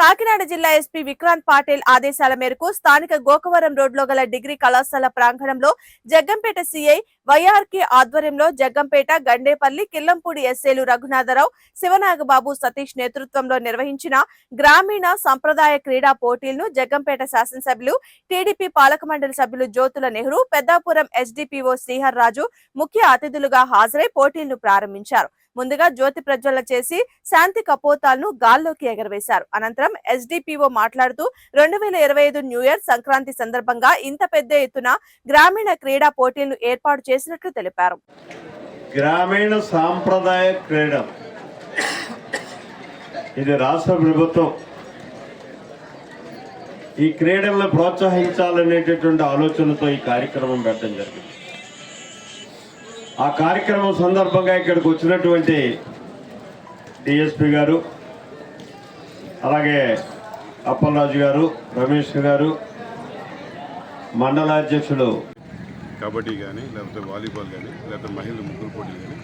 కాకినాడ జిల్లా ఎస్పీ విక్రాంత్ పాటిల్ ఆదేశాల మేరకు స్థానిక గోకవరం రోడ్లో గల డిగ్రీ కళాశాల ప్రాంగణంలో జగ్గంపేట సిఐ వైఆర్కే ఆధ్వర్యంలో జగ్గంపేట గండేపల్లి కిల్లంపూడి ఎస్ఏలు రఘునాథరావు శివనాగబాబు సతీష్ నేతృత్వంలో నిర్వహించిన గ్రామీణ సంప్రదాయ క్రీడా పోటీలను జగ్గంపేట శాసనసభ్యులు టీడీపీ పాలక మండలి సభ్యులు జ్యోతుల నెహ్రూ పెద్దాపురం ఎస్డిపిఓ శ్రీహర్ రాజు ముఖ్య అతిథులుగా హాజరై పోటీలను ప్రారంభించారు. ముందుగా జ్యోతి ప్రజ్వలన చేసి శాంతి కపోతాలను గాల్లోకి ఎగరవేశారు. అనంతరం ఎస్డిపిఓ మాట్లాడుతూ రెండు వేల ఇరవై ఐదు న్యూ ఇయర్ సంక్రాంతి సందర్భంగా ఇంత పెద్ద ఎత్తున గ్రామీణ క్రీడా పోటీలను ఏర్పాటు చేసినట్లు తెలిపారు. గ్రామీణ సాంప్రదాయ క్రీడ. ఇది రాష్ట్ర ప్రభుత్వం ఈ క్రీడలను ప్రోత్సహించాలనేటటువంటి ఆలోచనతో ఈ కార్యక్రమం పెట్టడం జరిగింది. ఆ కార్యక్రమం సందర్భంగా ఇక్కడికి వచ్చినటువంటి డిఎస్పి గారు అలాగే అప్పలరాజు గారు రమేష్ గారు మండలాధ్యక్షులు కబడ్డీ కానీ లేకపోతే వాలీబాల్ కానీ లేకపోతే మహిళల ముగ్గురు పోటీలు కానీ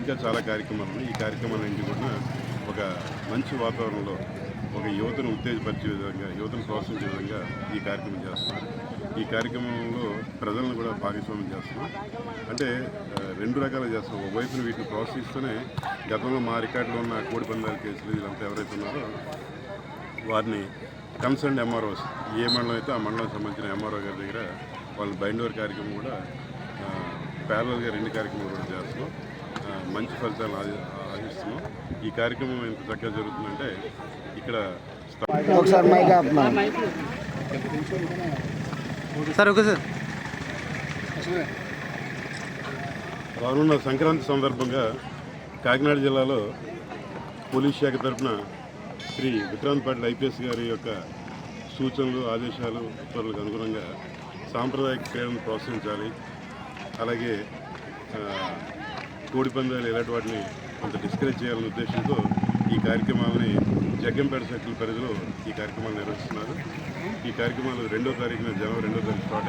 ఇంకా చాలా కార్యక్రమాలు ఉన్నాయి. ఈ కార్యక్రమాలన్నింటి కూడా ఒక మంచి వాతావరణంలో ఒక యువతను ఉత్తేజపరిచే విధంగా యువతను ప్రోత్సహించే విధంగా ఈ కార్యక్రమం చేస్తున్నాం. ఈ కార్యక్రమంలో ప్రజలను కూడా భాగస్వామ్యం చేస్తున్నాం. అంటే రెండు రకాలు చేస్తున్నాం ఒకవైపున వీటిని ప్రోత్సహిస్తూనే గతంలో మా రికార్డులో ఉన్న కోడి పందాల కేసులు వీళ్ళంతా ఎవరైతే ఉన్నారో వారిని కన్సర్న్ ఎంఆర్ఓస్ ఏ మండలం అయితే ఆ మండలం సంబంధించిన ఎంఆర్ఓ గారి దగ్గర వాళ్ళు బైండ్ ఓవర్ కార్యక్రమం కూడా ప్యారల్గా రెండు కార్యక్రమాలు కూడా చేస్తున్నాం. మంచి ఫలితాలను ఆశి ఆశిస్తున్నాం. ఈ కార్యక్రమం ఎంత చక్కగా జరుగుతుందంటే ఇక్కడ. Sir okay sir. రానున్న సంక్రాంతి సందర్భంగా కాకినాడ జిల్లాలో పోలీస్ శాఖ తరఫున శ్రీ విక్రాంత్ పాటిల్ ఐపీఎస్ గారి యొక్క సూచనలు ఆదేశాలు ఉత్తర్వులకు అనుగుణంగా సాంప్రదాయక క్రీడలను ప్రోత్సహించాలి. అలాగే కోడిపందాలు ఇలాంటి వాటిని కొంత డిస్కరేజ్ చేయాలనే ఉద్దేశంతో ఈ కార్యక్రమాలని జగ్గంపేట సర్కిల్ పరిధిలో ఈ కార్యక్రమాలు నిర్వహిస్తున్నారు. ఈ కార్యక్రమాలు రెండో తారీఖున జనవరి రెండో తారీఖు స్టార్ట్